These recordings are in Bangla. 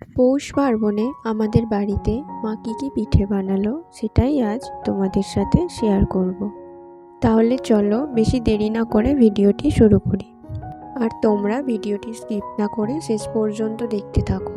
পৌষ পার্বণে আমাদের বাড়িতে মা কী কী পিঠে বানালো সেটাই আজ তোমাদের সাথে শেয়ার করব। তাহলে চলো বেশি দেরি না করে ভিডিওটি শুরু করি। আর তোমরা ভিডিওটি স্কিপ না করে শেষ পর্যন্ত দেখতে থাকো।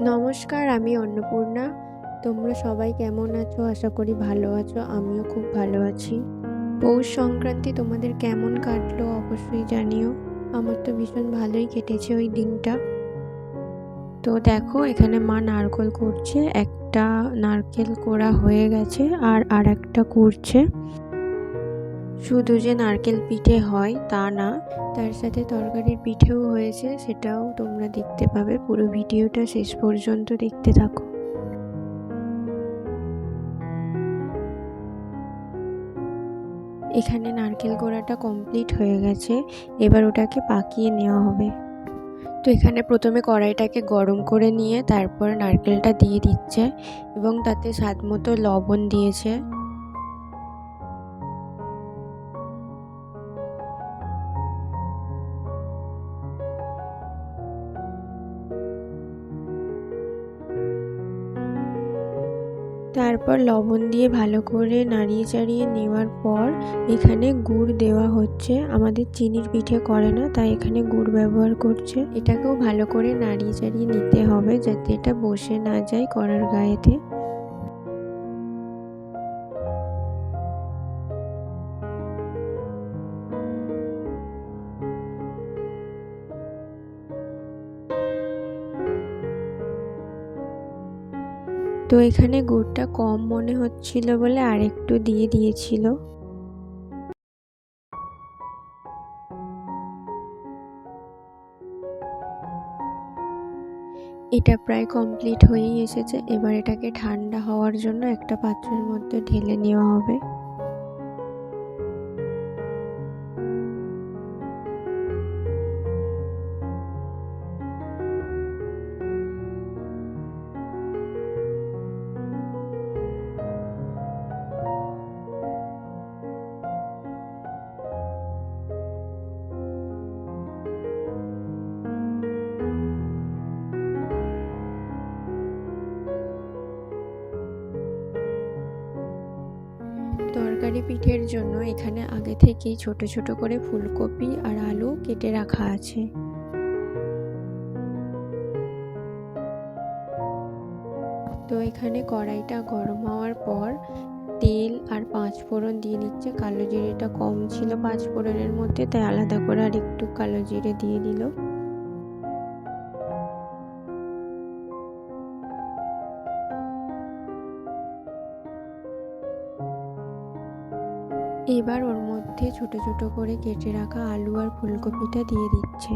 নমস্কার, আমি অন্নপূর্ণা। তোমরা সবাই কেমন আছো? আশা করি ভালো আছো। আমিও খুব ভালো আছি। পৌষ সংক্রান্তি তোমাদের কেমন কাটলো অবশ্যই জানিও। আমার তো ভীষণ ভালোই কেটেছে ওই দিনটা। তো দেখো, এখানে মা নারকেল করছে, একটা নারকেল কোড়া হয়ে গেছে আর আর একটা করছে। শুধু যে নারকেল পিঠে হয় তা না, তার সাথে তরকারির পিঠেও হয়েছে, সেটাও তোমরা দেখতে পাবে। পুরো ভিডিওটা শেষ পর্যন্ত দেখতে থাকো। এখানে নারকেল গোড়াটা কমপ্লিট হয়ে গেছে। এবার ওটাকে পাকিয়ে নেওয়া হবে। তো এখানে প্রথমে কড়াইটাকে গরম করে নিয়ে তারপর নারকেলটা দিয়ে দিচ্ছে এবং তাতে স্বাদ মতো লবণ দিয়েছে। তারপর লবণ দিয়ে ভালো করে নাড়িয়ে চাড়িয়ে নেওয়ার পর এখানে গুড় দেওয়া হচ্ছে। আমাদের চিনির পিঠে করে না, তাই এখানে গুড় ব্যবহার করছে। এটাকেও ভালো করে নাড়িয়ে চাড়িয়ে নিতে হবে যাতে এটা বসে না যায় করার গায়েতে। তো এখানে গুড়টা কম মনে হচ্ছিল বলে আরেকটু দিয়ে দিয়েছিল। এটা প্রায় কমপ্লিট হয়েই এসেছে। এবার এটাকে ঠান্ডা হওয়ার জন্য একটা পাত্রের মধ্যে ঢেলে নেওয়া হবে। তরকারি পিঠের জন্য এখানে আগে থেকেই ছোট ছোট করে ফুলকপি আর আলু কেটে রাখা আছে। তো এখানে কড়াইটা গরম হওয়ার পর তেল আর পাঁচ ফোড়ন দিয়ে দিচ্ছে কালো জিরেটা কম ছিল পাঁচ ফোড়নের মধ্যে, তাই আলাদা করে আর একটু কালো জিরে দিয়ে দিল। এবার ওর মধ্যে ছোট ছোট করে কেটে রাখা আলু আর ফুলকপিটা দিয়ে দিচ্ছে।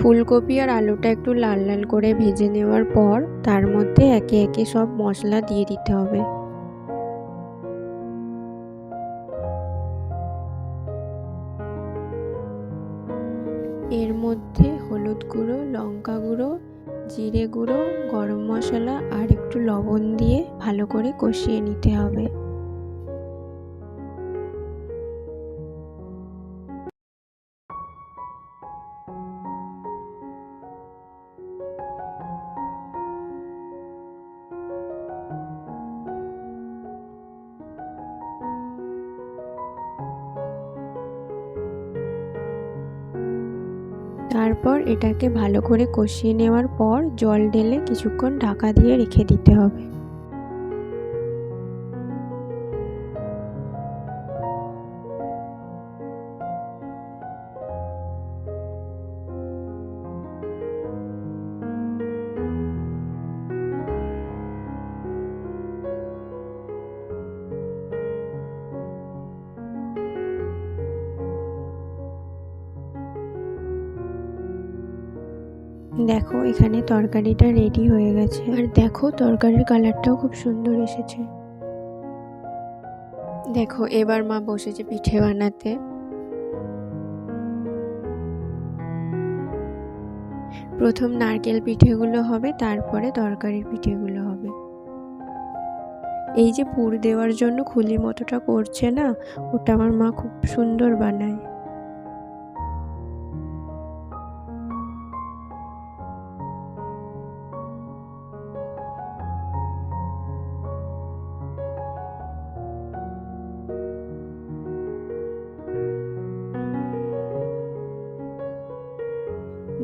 ফুলকপি আর আলুটা একটু লাল লাল করে ভেজে নেওয়ার পর তার মধ্যে একে একে সব মশলা দিয়ে দিতে হবে। এর মধ্যে হলুদ গুঁড়ো, লঙ্কা গুঁড়ো, জিরে গুঁড়ো, গরম মশলা আর একটু লবণ দিয়ে ভালো করে কষিয়ে নিতে হবে। তারপর এটাকে ভালো করে কষিয়ে নেওয়ার পর জল ঢেলে কিছুক্ষণ ঢাকা দিয়ে রেখে দিতে হবে। দেখো, এখানে তরকারিটা রেডি হয়ে গেছে। আর দেখো, তরকারির কালারটাও খুব সুন্দর এসেছে। দেখো, এবার মা বসেছে পিঠে বানাতে। প্রথম নারকেল পিঠেগুলো হবে, তারপরে তরকারির পিঠেগুলো হবে। এই যে পুর দেওয়ার জন্য খুলি মতোটা করছে না, ওটা আমার মা খুব সুন্দর বানায়।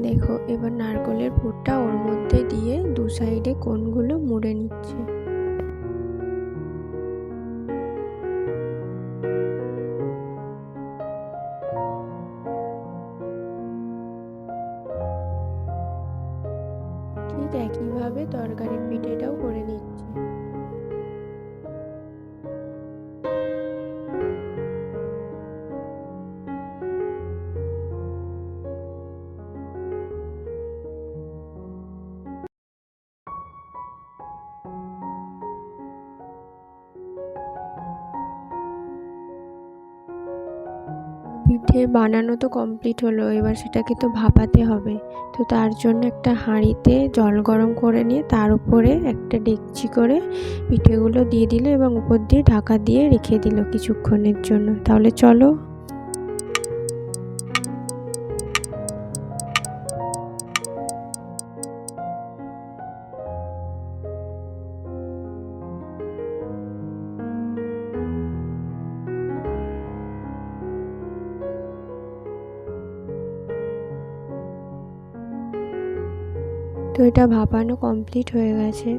দেখো, এবার নারকলের পুরটা ওর মধ্যে দিয়ে দু সাইডে কোনগুলো মুড়ে নিচ্ছে। ঠিক একইভাবে তরকারির পিঠেটাও করে নিচ্ছে। পিঠে বানানো তো কমপ্লিট হলো, এবার সেটাকে তো ভাপাতে হবে। তো তার জন্য একটা হাঁড়িতে জল গরম করে নিয়ে তার উপরে একটা ডেকচি করে পিঠেগুলো দিয়ে দিল এবং উপর দিয়ে ঢাকা দিয়ে রেখে দিল কিছুক্ষণের জন্য। তাহলে চলো। তো এটা ভাপানো কমপ্লিট হয়ে গেছে।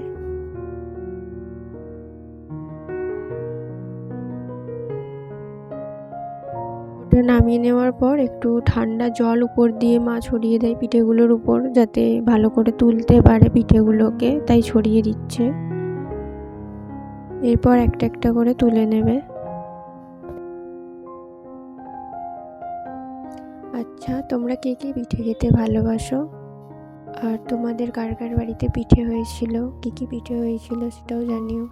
ওটা নামিয়ে নেওয়ার পর একটু ঠান্ডা জল উপর দিয়ে মা ছড়িয়ে দেয় পিঠেগুলোর উপর, যাতে ভালো করে তুলতে পারে পিঠেগুলোকে, তাই ছড়িয়ে দিচ্ছে। এরপর একটা একটা করে তুলে নেবে। আচ্ছা তোমরা কে কে পিঠে খেতে ভালোবাসো? আর তোমাদের কার কার বাড়িতে পিঠে হয়েছিল? কী কী পিঠে হয়েছিল সেটাও জানিও।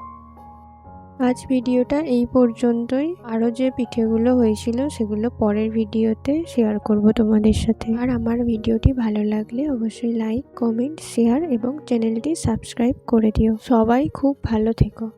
আজ ভিডিওটা এই পর্যন্তই। আরও যে পিঠেগুলো হয়েছিল সেগুলো পরের ভিডিওতে শেয়ার করব তোমাদের সাথে। আর আমার ভিডিওটি ভালো লাগলে অবশ্যই লাইক কমেন্ট শেয়ার এবং চ্যানেলটি সাবস্ক্রাইব করে দিও। সবাই খুব ভালো থেকো।